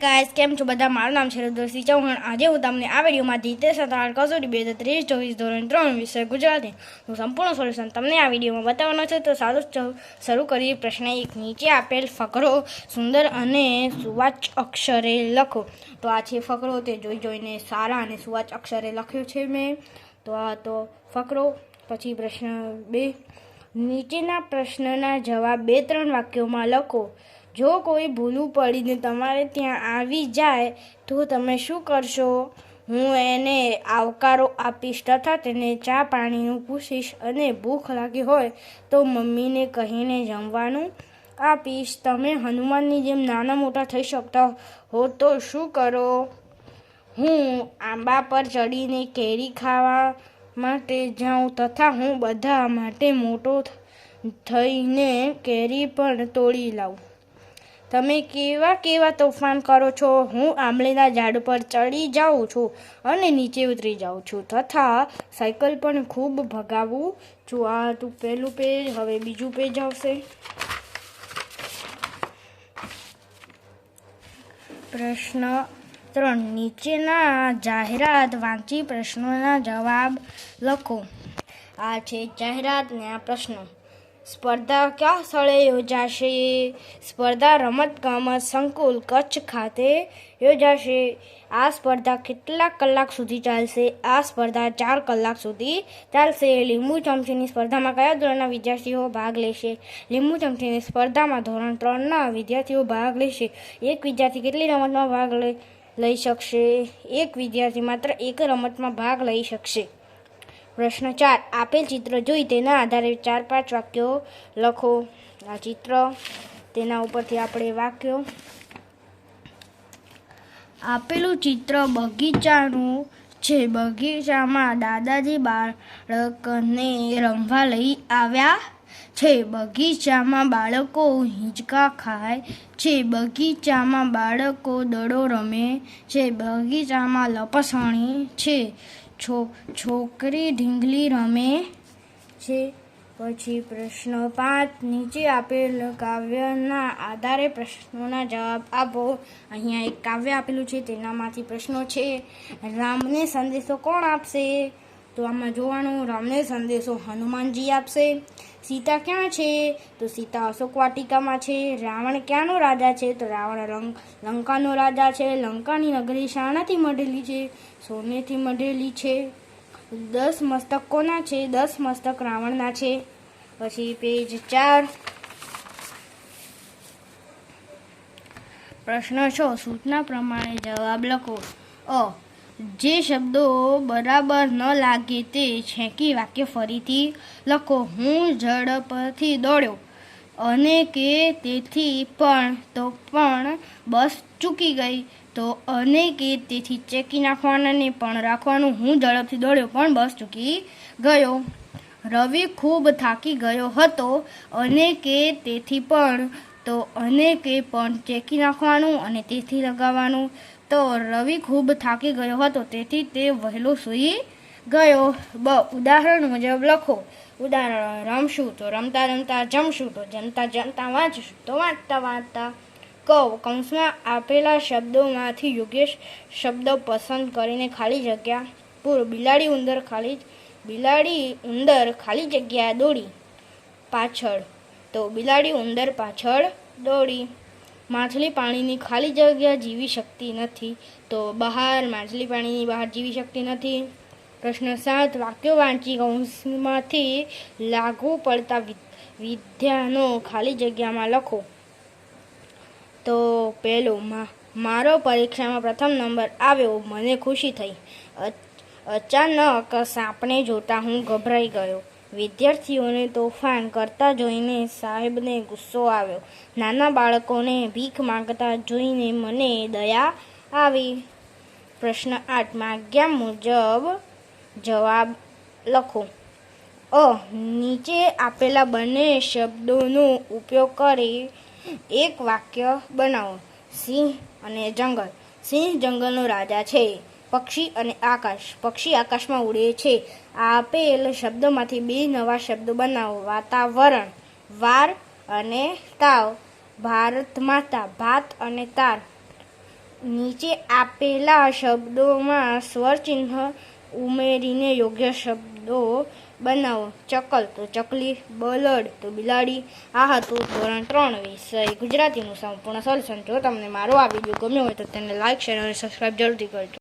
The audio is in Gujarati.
ગાઈસ કેમ છો બધા? મારું નામ છે રુદ્રસિંહ ચૌહાણ. આજે હું તમને આ વિડીયોમાં ધીતે સતાર કસોટી બે હજાર ત્રેવીસ ચોવીસ ધોરણ, ત્રણ વિષય ગુજરાતી હું સંપૂર્ણ સોલ્યુશન તમને આ વિડીયોમાં બતાવવાનો છે. તો સારું શરૂ કરી પ્રશ્ન એક, નીચે આપેલ ફકરો સુંદર અને સુવાચ અક્ષરે લખો. તો આ છે ફકરો, તે જોઈ જોઈને સારા અને સુવાચ અક્ષરે લખ્યો છે મેં. તો આ તો ફકરો, પછી પ્રશ્ન બે. નીચેના પ્રશ્નના જવાબ બે ત્રણ વાક્યોમાં લખો. જો કોઈ ભૂલું પડીને તમારે ત્યાં આવી જાય, તો તમે શું કરશો? હું એને આવકારો આપીશ તથા તેને ચા પાણીનું પૂછીશ અને ભૂખ લાગી હોય તો મમ્મીને કહીને જમવાનું આપીશ. તમે હનુમાનની જેમ નાના મોટા થઈ શકતા હો તો શું કરો? હું આંબા પર ચડીને કેરી ખાવા માટે જાઉં તથા હું બધા માટે મોટો થઈને કેરી પણ તોડી લાવું. તમે કેવા કેવા તોફાન કરો છો? હું આંબલીના ઝાડ પર ચડી જાઉં છું અને નીચે ઉતરી જાઉં છું. તથા સાયકલ પણ ખૂબ ભગાવું છું. આ હતું પહેલું પેજ, હવે બીજું પેજ આવશે. પ્રશ્ન ત્રણ. નીચેના જાહેરાત વાંચી પ્રશ્નોના જવાબ લખો. આ છે જાહેરાતના પ્રશ્નો. સ્પર્ધા કયા સ્થળે યોજાશે? સ્પર્ધા રમતગમત સંકુલ કચ્છ ખાતે યોજાશે. આ સ્પર્ધા કેટલા કલાક સુધી ચાલશે? આ સ્પર્ધા ચાર કલાક સુધી ચાલશે. લીંબુ ચમચીની સ્પર્ધામાં કયા ધોરણના વિદ્યાર્થીઓ ભાગ લેશે? લીંબુ ચમચીની સ્પર્ધામાં ધોરણ ત્રણના વિદ્યાર્થીઓ ભાગ લેશે. એક વિદ્યાર્થી કેટલી રમતમાં ભાગ લઈ લઈ શકશે? એક વિદ્યાર્થી માત્ર એક રમતમાં ભાગ લઈ શકશે. પ્રશ્ન ચાર. આપેલ ચિત્ર જોઈ તેના આધારે ચાર પાંચ વાક્યો લખો. આ ચિત્ર તેના ઉપરથી આપણે વાક્યો. આપેલું ચિત્ર બગીચાનું છે. બગીચામાં દાદાજી બાળકને રમવા લઈ આવ્યા છે. બગીચામાં બાળકો હિંચકા ખાય છે. બગીચામાં બાળકો દડો રમે છે. બગીચામાં લપસણી છે. છો, છોકરી ઢીંગલી રમે છે. પછી પ્રશ્ન પાંચ, નીચે આપેલ કાવ્યના આધારે પ્રશ્નોના જવાબ આપો. અહીંયા એક કાવ્ય આપેલું છે, તેનામાંથી પ્રશ્નો છે, રામને સંદેશો કોણ આપશે? તો આમાં જોવાનું, રામને સંદેશો હનુમાનજી આપશે. સીતા ક્યાં છે? તો સીતા અશોક વાટિકામાં છે, રાવણ ક્યાંનો રાજા છે? તો રાવણ રંગ, લંકાનો રાજા છે, લંકાની નગરી શાણાથી મઢેલી છે, સોનેથી મઢેલી છે, દસ મસ્તક કોના છે, દસ મસ્તક રાવણના છે. પછી પેજ ચાર. પ્રશ્ન છ, સૂચના પ્રમાણે જવાબ લખો. અ. જે શબ્દો બરાબર ન લાગે તે છેકી વાક્ય ફરીથી લખો. હું ઝડપથી દોડ્યો. અને કે તેથી પણ તો પણ બસ ચૂકી ગઈ. તો અને કે તેથી ચેકી નાખવાનાને પણ રાખવાનું. હું ઝડપથી દોડ્યો પણ બસ ચૂકી ગયો. રવિ ખૂબ થાકી ગયો હતો. અને કે તેથી પણ તો અને કે પણ ચેકી નાખવાનું અને તેથી લગાવવાનું. તો રવિ ખૂબ થાકી ગયો હતો. તેથી તે વહેલો સૂઈ ગયો. બ, ઉદાહરણ મુજબ લખો. ઉદાહરણ, રમશું તો રમતા રમતા જમશું તો જમતા જમતા વાંચશું તો વાંચતા વાંચતા કવ, કૌંસમાં આપેલા શબ્દોમાંથી યોગ્ય શબ્દ પસંદ કરીને ખાલી જગ્યા પૂર. બિલાડી ઉંદર ખાલી બિલાડી ઉંદર ખાલી જગ્યા દોડી પાછળ. તો બિલાડી ઉંદર પાછળ દોડી. માછલી પાણીની ખાલી જગ્યા જીવી શકતી નથી. તો બહાર માછલી પાણીની બહાર જીવી શકતી નથી. પ્રશ્ન સાત, વાક્યો વાંચી કૌંસમાંથી લાગુ પડતા વિદ્યાનો ખાલી જગ્યામાં લખો. તો પહેલું મારો પરીક્ષામાં પ્રથમ નંબર આવ્યો, મને ખુશી થઈ. અચાનક સાપને જોતા હું ગભરાઈ ગયો. વિદ્યાર્થીઓને તોફાન કરતા જોઈને સાહેબને ગુસ્સો આવ્યો. નાના બાળકોને ભીખ માંગતા જોઈને મને દયા આવી. પ્રશ્ન આઠ, માગ્યા મુજબ જવાબ લખો. અ, નીચે આપેલા બંને શબ્દોનો ઉપયોગ કરી એક વાક્ય બનાવો. સિંહ અને જંગલ. સિંહ જંગલનો રાજા છે. પક્ષી અને આકાશ. પક્ષી આકાશમાં ઉડે છે. આપેલ શબ્દોમાંથી બે નવા શબ્દો બનાવો. વાતાવરણ વાર અને તાવ. ભારત માતા, ભાત અને તાર. નીચે આપેલા શબ્દોમાં સ્વર ચિહ્ન ઉમેરીને યોગ્ય શબ્દો બનાવો. ચકલ તો ચકલી, બલડ તો બિલાડી આ હતું ધોરણ ત્રણ વિષય. ગુજરાતીનું સંપૂર્ણ સોલ્યુશન જો તમને મારો આ વીડિયો ગમ્યો હોય તો તેને લાઇક શેર અને સબસ્ક્રાઈબ જરૂરથી કરજો.